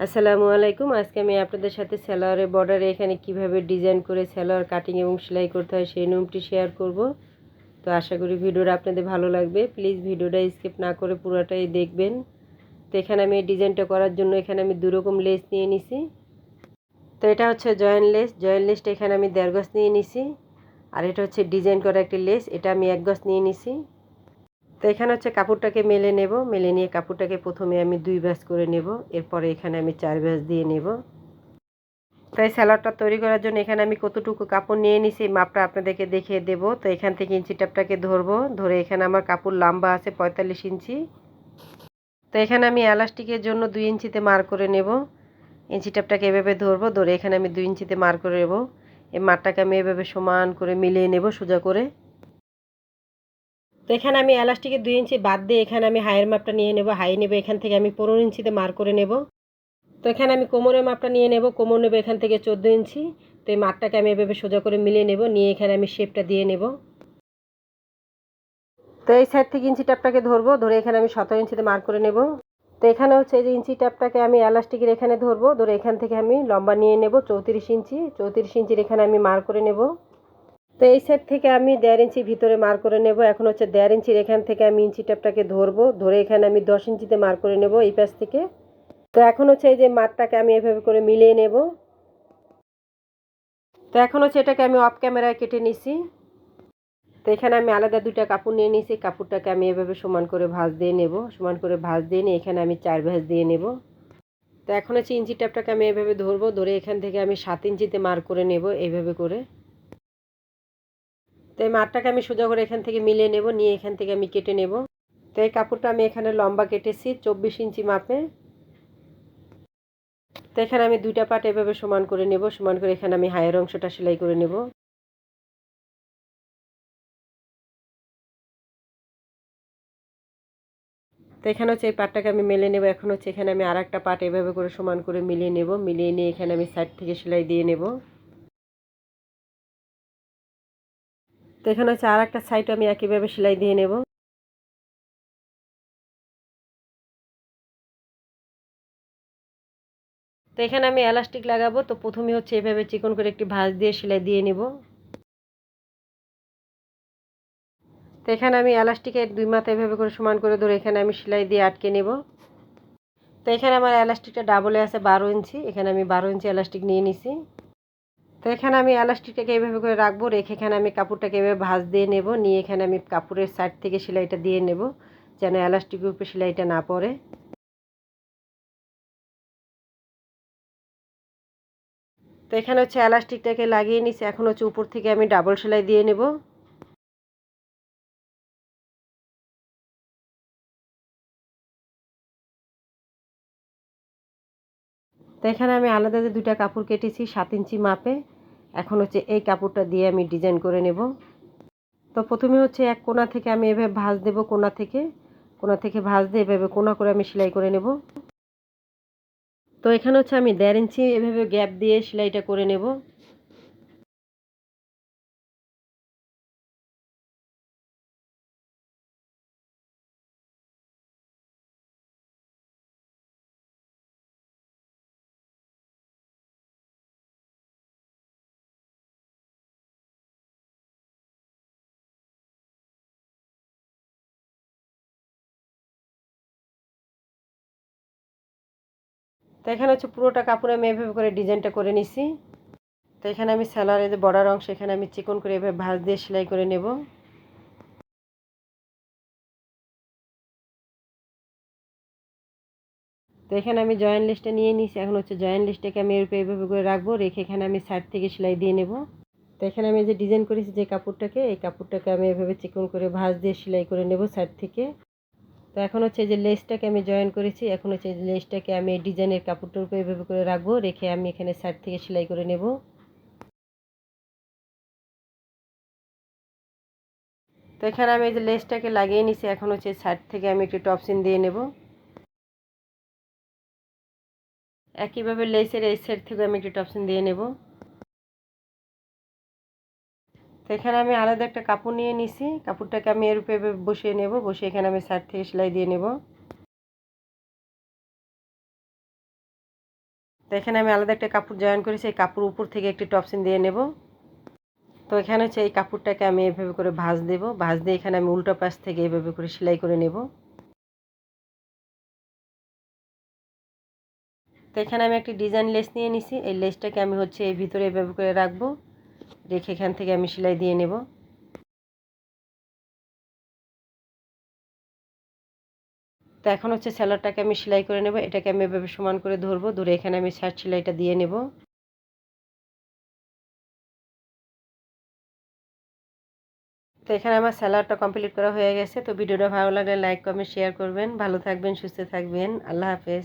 আসসালামু আলাইকুম। আজকে আমি আপনাদের সাথে সালোয়ারের বর্ডারে এখানে কীভাবে ডিজাইন করে সালোয়ার কাটিং এবং সেলাই করতে হয় সেই নিয়মটি শেয়ার করব। তো আশা করি ভিডিওটা আপনাদের ভালো লাগবে। প্লিজ ভিডিওটা স্কিপ না করে পুরোটাই দেখবেন। তো এখানে আমি এই ডিজাইনটা করার জন্য এখানে আমি দুরকম লেস নিয়ে নিছি। তো এটা হচ্ছে জয়েন্ট লেস জয়েন্ট লেসটা এখানে আমি দেড় গজ নিয়ে নিছি। আর এটা হচ্ছে ডিজাইন করা একটি লেস এটা আমি এক গজ নিয়ে নিছি। তো এখানে হচ্ছে কাপড়টাকে মেলে নেব, মেলে নিয়ে কাপড়টাকে প্রথমে আমি দুই ব্যাস করে নেব, এরপরে এখানে আমি চার ব্যাস দিয়ে নেব। তাই স্যালাডটা তৈরি করার জন্য এখানে আমি কতটুকু কাপড় নিয়ে নিছি মাপটা আপনাদেরকে দেখিয়ে দেব। তো এখান থেকে ইঞ্চি টাপটাকে ধরবো, ধরে এখানে আমার কাপড় লম্বা আছে পঁয়তাল্লিশ ইঞ্চি। তো এখানে আমি এলাস্টিকের জন্য দুই ইঞ্চিতে মার করে নেব। ইঞ্চি টাপটাকে এভাবে ধরবো, ধরে এখানে আমি দুই ইঞ্চিতে মার করে নেব। এই মারটাকে আমি এভাবে সমান করে মিলিয়ে নেব সোজা করে। তো এখানে আমি এলাস্টিকের দুই ইঞ্চি বাদ দিয়ে এখানে আমি হাইয়ের মাপটা নিয়ে নেব। হাই নেব এখান থেকে আমি পনেরো ইঞ্চিতে মার করে নেব। তো এখানে আমি কোমরের মাপটা নিয়ে নেব। কোমর নেব এখান থেকে চোদ্দ ইঞ্চি। তো এই মাপটাকে আমি এভাবে সোজা করে মিলিয়ে নেব। নিয়ে এখানে আমি শেপটা দিয়ে নেব। তো এই সাইড থেকে ইঞ্চি ট্যাপটাকে ধরবো। ধরে এখানে আমি সতেরো ইঞ্চিতে মার করে নেব। তো এখানে হচ্ছে এই যে ইঞ্চি ট্যাপটাকে আমি এলাস্টিকের এখানে ধরবো। ধরে এখান থেকে আমি লম্বা নিয়ে নেব চৌত্রিশ ইঞ্চি। চৌত্রিশ ইঞ্চির এখানে আমি মার করে নেব। তো এই সাইড থেকে আমি দেড় ইঞ্চি ভিতরে মার করে নেব। এখন হচ্ছে দেড় ইঞ্চির এখান থেকে আমি ইঞ্চি ট্যাপটাকে ধরবো। ধরে এখানে আমি দশ ইঞ্চিতে মার করে নেব এই পাশ থেকে। তো এখন হচ্ছে এই যে মারটাকে আমি এভাবে করে মিলিয়ে নেব। তো এখন হচ্ছে এটাকে আমি অফ ক্যামেরায় কেটে নিছি। তো এখানে আমি আলাদা দুইটা কাপড় নিয়ে নিয়েছি কাপড়টাকে আমি এভাবে সমান করে ভাঁজ দিয়ে নেব। সমান করে ভাঁজ দিয়ে নিয়ে এখানে আমি চার ভাঁজ দিয়ে নেব। তো এখন হচ্ছে ইঞ্চি ট্যাপটাকে আমি এভাবে ধরবো। ধরে এখান থেকে আমি সাত ইঞ্চিতে মার করে নেব এইভাবে করে। তো এই মারটাকে আমি সোজা করে এখান থেকে মিলিয়ে নেব, নিয়ে এখান থেকে আমি কেটে নেব। তো এই কাপড়টা আমি এখানে লম্বা কেটেছি, চব্বিশ ইঞ্চি মাপে। তো এখানে আমি দুইটা পাট এভাবে সমান করে নেব, সমান করে এখানে আমি হায়ের অংশটা সেলাই করে নেব। তো এখানে হচ্ছে এই পাটটাকে আমি মেলে নেব। এখন হচ্ছে এখানে আমি আর একটা পাট এভাবে করে সমান করে মিলিয়ে নেব। মিলিয়ে নিয়ে এখানে আমি সাইড থেকে সেলাই দিয়ে নেব। তো এখানে হচ্ছে আর একটা সাইড আমি একইভাবে সেলাই দিয়ে নেব। তো এখানে আমি এলাস্টিক লাগাবো, তো প্রথমে হচ্ছে এভাবে চিকন করে একটি ভাঁজ দিয়ে সেলাই দিয়ে নেব। তো এখানে আমি এলাস্টিকের দুই মাথা এভাবে করে সমান করে ধরে এখানে আমি সেলাই দিয়ে আটকে নেব। তো এখানে আমার এলাস্টিকটা ডাবলে আছে বারো ইঞ্চি, এখানে আমি বারো ইঞ্চি এলাস্টিক নিয়ে নিছি। তো এখানে আমি এলাস্টিকটাকে এইভাবে করে রাখব, রেখে এখানে আমি কাপড়টাকে এভাবে ভাঁজ দিয়ে নেব, নিয়ে এখানে আমি কাপড়ের সাইড থেকে সেলাইটা দিয়ে নেব, যেন এলাস্টিকের উপরে সেলাইটা না পড়ে। তো এখানে হচ্ছে এলাস্টিকটাকে লাগিয়ে নিছি, এখন হচ্ছে উপর থেকে আমি ডাবল সেলাই দিয়ে নেব। তো এখানে আমি আলাদা দুইটা কাপড় কেটেছি, সাত ইঞ্চি মাপে। এখন হচ্ছে এই কাপড়টা দিয়ে আমি ডিজাইন করে নেব। তো প্রথমে হচ্ছে এক কোনা থেকে আমি এভাবে ভাঁজ দেব কোনা থেকে। কোনা থেকে ভাঁজ দিয়ে এভাবে কোনা করে আমি সেলাই করে নেব। তো এখানে হচ্ছে আমি দেড় ইঞ্চি এভাবে গ্যাপ দিয়ে সেলাইটা করে নেব। তো এখানে হচ্ছে পুরোটা কাপড়ে আমি এভাবে করে ডিজাইনটা করে নিছি। তো এখানে আমি স্যালারের যে বর্ডার অংশ, এখানে আমি চিকন করে এভাবে ভাঁজ দিয়ে সেলাই করে নেব। তো এখানে আমি জয়েন্ট লিস্টটা নিয়ে নিছি, এখন হচ্ছে জয়েন্ট লিস্টটাকে আমি এরপর এইভাবে করে রাখব, রেখে এখানে আমি সাইড থেকে সেলাই দিয়ে নেব। তো এখানে আমি যে ডিজাইন করেছি যে কাপড়টাকে, এই কাপড়টাকে আমি এভাবে চিকন করে ভাঁজ দিয়ে সেলাই করে নেব সাইড থেকে। তো এখন হচ্ছে যে লেসটাকে আমি জয়েন করেছি, এখন হচ্ছে লেসটাকে আমি ডিজাইনের কাপড়টার উপর এভাবে করে রাখব, রেখে আমি এখানে সাইড থেকে সেলাই করে নেব। তো এখানে আমি যে লেসটাকে লাগিয়ে নিছি, এখন হচ্ছে সাইড থেকে আমি একটু টপসিন দিয়ে নেব। একইভাবে লেসের এই সাইড থেকে আমি একটু টপসিন দিয়ে নেব। তো এখানে আমি আলাদা একটা কাপড় নিয়ে নিছি। কাপড়টাকে আমি এর উপরে বসিয়ে নেব। বসিয়ে এখানে আমি সাইড থেকে সেলাই দিয়ে নেব। তো এখানে আমি আলাদা একটা কাপড় জয়েন করেছি। এই কাপড় উপর থেকে একটি টপসিন দিয়ে নেব। তো এখানে হচ্ছে এই কাপড়টাকে আমি এভাবে করে ভাঁজ দেব। ভাঁজ দিয়ে এখানে আমি উল্টো পাশ থেকে এভাবে করে সেলাই করে নেব। তো এখানে আমি একটি ডিজাইন লেস নিয়ে নিছি। এই লেসটাকে আমি হচ্ছে এই ভিতরে এভাবে করে রাখব। রেখে এখান থেকে আমি সেলাই দিয়ে নেব। তো এখন হচ্ছে স্যালাডটাকে আমি সেলাই করে নেব। এটাকে আমি এভাবে সমান করে ধরবো। ধরে এখানে আমি সাইড সেলাইটা দিয়ে নেব। তো এখানে আমার স্যালাডটা কমপ্লিট করা হয়ে গেছে। তো ভিডিওটা ভালো লাগলে লাইক, কমেন্ট, শেয়ার করবেন। ভালো থাকবেন, সুস্থ থাকবেন। আল্লাহ হাফেজ।